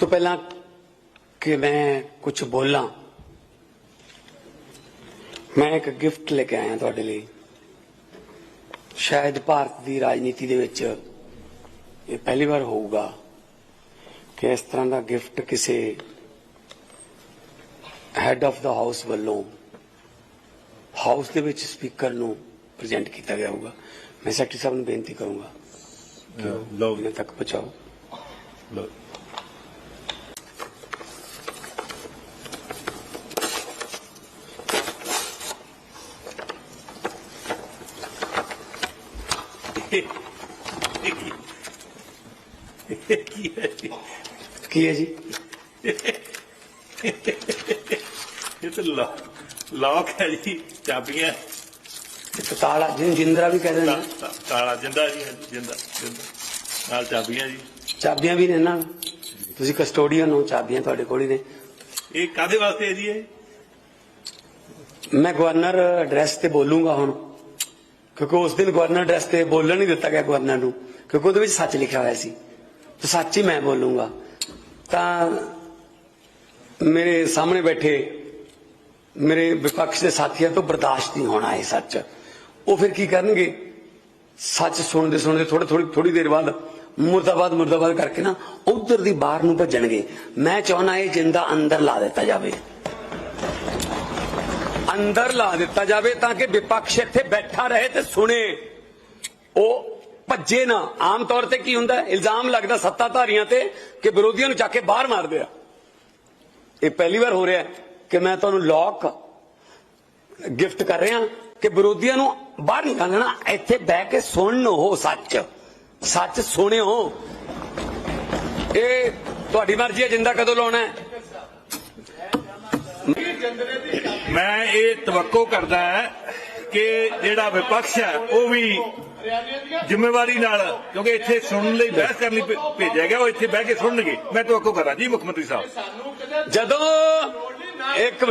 ਤੋਂ ਪਹਿਲਾਂ ਕਿ ਮੈਂ ਕੁਝ ਬੋਲਾਂ ਮੈਂ ਇੱਕ ਗਿਫਟ ਲੈ ਕੇ ਆਇਆ ਤੁਹਾਡੇ ਲਈ। ਸ਼ਾਇਦ ਭਾਰਤ ਦੀ ਰਾਜਨੀਤੀ ਦੇ ਵਿੱਚ ਇਹ ਪਹਿਲੀ ਵਾਰ ਹੋਊਗਾ ਕਿ ਇਸ ਤਰ੍ਹਾਂ ਦਾ ਗਿਫਟ ਕਿਸੇ ਹੈਡ ਆਫ ਦਾ ਹਾਊਸ ਵੱਲੋਂ ਹਾਊਸ ਦੇ ਵਿੱਚ ਸਪੀਕਰ ਨੂੰ ਪ੍ਰੈਜ਼ੈਂਟ ਕੀਤਾ ਗਿਆ ਹੋਊਗਾ। ਮੈਂ ਸੈਕਟਰੀ ਸਾਹਿਬ ਨੂੰ ਬੇਨਤੀ ਕਰੂੰਗਾ ਇਹਨਾਂ ਤੱਕ ਪਹੁੰਚਾਓ। ਲਓ। ਕੀ ਹੈ ਜੀ? ਕੀ ਹੈ ਜੀ ਇਹ ਤਾਂ ਲਾ ਲੌਕ ਹੈ ਜੀ ਚਾਬੀਆਂ। ਇੱਕ ਤਾਲਾ ਜਿਹਨੂੰ ਜਿੰਦਰਾ ਵੀ ਕਹਿੰਦੇ ਤਾ- ਨੇ। ਤਾ- ਤਾਲਾ ਜਿੰਦਾ ਜੀ ਜਿੰਦਾ ਜਿੰਦਾ। ਨਾਲ ਚਾਬੀਆਂ ਜੀ। ਚਾਬੀਆਂ ਵੀ ਨੇ ਨਾ। ਤੁਸੀਂ ਕਸਟੋਡੀਅਨ ਹੋ ਚਾਬੀਆਂ ਤੁਹਾਡੇ ਕੋਲ ਹੀ ਨੇ। ਇਹ ਕਾਦੇ ਵਾਸਤੇ ਹੈ ਜੀ ਇਹ? ਮੈਂ ਗਵਰਨਰ ਐਡਰੈਸ ਤੇ ਬੋਲੂੰਗਾ ਹੁਣ। ਕਿਉਂਕਿ ਉਸ ਦਿਨ ਗਵਰਨਰ ਐਡਰੈਸ ਤੇ ਬੋਲਣ ਨਹੀਂ ਦਿੱਤਾ ਗਿਆ ਗਵਰਨਰ ਨੂੰ, ਕਿਉਂਕਿ ਉਹਦੇ ਵਿੱਚ ਸੱਚ ਲਿਖਿਆ ਹੋਇਆ ਸੀ। ਤੇ ਸੱਚ ਹੀ ਮੈਂ ਬੋਲੂੰਗਾ। ਤਾਂ ਮੇਰੇ ਸਾਹਮਣੇ ਬੈਠੇ ਮੇਰੇ ਵਿਪਕਸ਼ ਦੇ ਸਾਥੀਆਂ ਤੋਂ ਬਰਦਾਸ਼ਤ ਨਹੀਂ ਹੋਣਾ ਇਹ ਸੱਚ। ਉਹ ਫਿਰ ਕੀ ਕਰਨਗੇ? ਸੱਚ ਸੁਣਦੇ ਸੁਣਦੇ ਥੋੜੀ ਥੋੜੀ ਥੋੜੀ ਦੇਰ ਬਾਅਦ ਮੁਰਦਾਬਾਦ ਮੁਰਦਾਬਾਦ ਕਰਕੇ ਨਾ ਉਧਰ ਦੀ ਬਾਹਰ ਨੂੰ ਭੱਜਣਗੇ। ਮੈਂ ਚਾਹਣਾ ਇਹ ਜਿੰਦਾ ਅੰਦਰ ਲਾ ਦਿੱਤਾ ਜਾਵੇ। ਅੰਦਰ ਲਾ ਦਿੱਤਾ ਜਾਵੇ ਤਾਂ ਕਿ ਵਿਪਕਸ਼ ਇੱਥੇ ਬੈਠਾ ਰਹੇ ਤੇ ਸੁਣੇ। ਉਹ ਭੱਜੇ ਨਾ। ਆਮ ਤੌਰ ਤੇ ਕੀ ਹੁੰਦਾ? ਇਲਜ਼ਾਮ ਲੱਗਦਾ ਸੱਤਾਧਾਰੀਆਂ ਤੇ ਕਿ ਵਿਰੋਧੀਆਂ ਨੂੰ ਚੱਕ ਕੇ ਬਾਹਰ ਮਾਰਦੇ ਆ। ਇਹ ਪਹਿਲੀ ਵਾਰ ਹੋ ਰਿਹਾ ਕਿ ਮੈਂ ਤੁਹਾਨੂੰ ਲੋਕ ਗਿਫਟ ਕਰ ਰਿਹਾ ਕਿ ਵਿਰੋਧੀਆਂ ਨੂੰ ਬਾਹਰ ਨਿਕਾਲਣਾ, ਇੱਥੇ ਬਹਿ ਕੇ ਸੁਣਨ ਉਹ ਸੱਚ। ਸੱਚ ਸੁਣਿਓ। ਇਹ ਤੁਹਾਡੀ ਮਰਜ਼ੀ ਹੈ। ਜਿੰਦਾ ਕਦੋਂ ਲਾਉਣਾ ਹੈ? ਮੈਂ ਇਹ ਤਵੱਕੋ ਕਰਦਾ ਹੈ ਕਿ ਜਿਹੜਾ ਵਿਪਕਸ਼ ਹੈ ਉਹ ਵੀ ਜ਼ਿੰਮੇਵਾਰੀ ਨਾਲ ਕਿਉਂਕਿ ਇੱਥੇ ਸੁਣਨ ਲਈ ਬਹਿਸ ਕਰਨ ਲਈ ਭੇਜਿਆ ਗਿਆ ਉਹ ਇੱਥੇ ਬਹਿ ਕੇ ਸੁਣਨਗੇ। ਮੈਂ ਤਵੱਕੋ ਕਰਾਂ ਜੀ ਮੁੱਖ ਮੰਤਰੀ ਸਾਹਿਬ। ਜਦੋਂ ਇੱਕ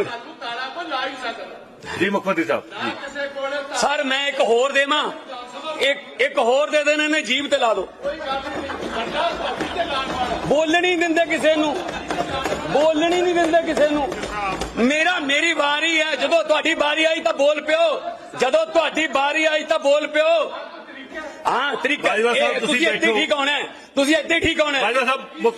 ਜੀ ਮੁੱਖ ਮੰਤਰੀ ਸਾਹਿਬ ਸਰ ਮੈਂ ਇੱਕ ਹੋਰ ਦੇਵਾਂ। ਇੱਕ ਇੱਕ ਹੋਰ ਦੇ ਦੇਣ ਇਹਨੇ ਜੀਬ ਤੇ ਲਾ ਦੋ। ਕੋਈ ਗੱਲ ਨਹੀਂ ਵੱਡਾ ਭਾਬੀ ਤੇ ਲਾਣ ਵਾਲਾ ਬੋਲਣੀ ਦਿੰਦੇ ਕਿਸੇ ਨੂੰ। ਬੋਲਣੀ ਨਹੀਂ ਦਿੰਦੇ ਕਿਸੇ ਨੂੰ ਮੇਰਾ ਮੇਰੀ ਵਾਰੀ ਹੈ ਜਦੋਂ ਤੁਹਾਡੀ ਵਾਰੀ ਆਈ ਤਾਂ ਬੋਲ ਪਿਓ ਜਦੋਂ ਤੁਹਾਡੀ ਵਾਰੀ ਆਈ ਤਾਂ ਬੋਲ ਪਿਓ ਹਾਂ ਤਰੀਕਾ ਤੁਸੀਂ ਇੱਥੇ। ਠੀਕ ਹੋਣਾ ਹੈ। ਤੁਸੀਂ ਇੱਥੇ ਠੀਕ ਹੋਣਾ ਹੈ। ਬਾਜਵਾ ਸਾਹਿਬ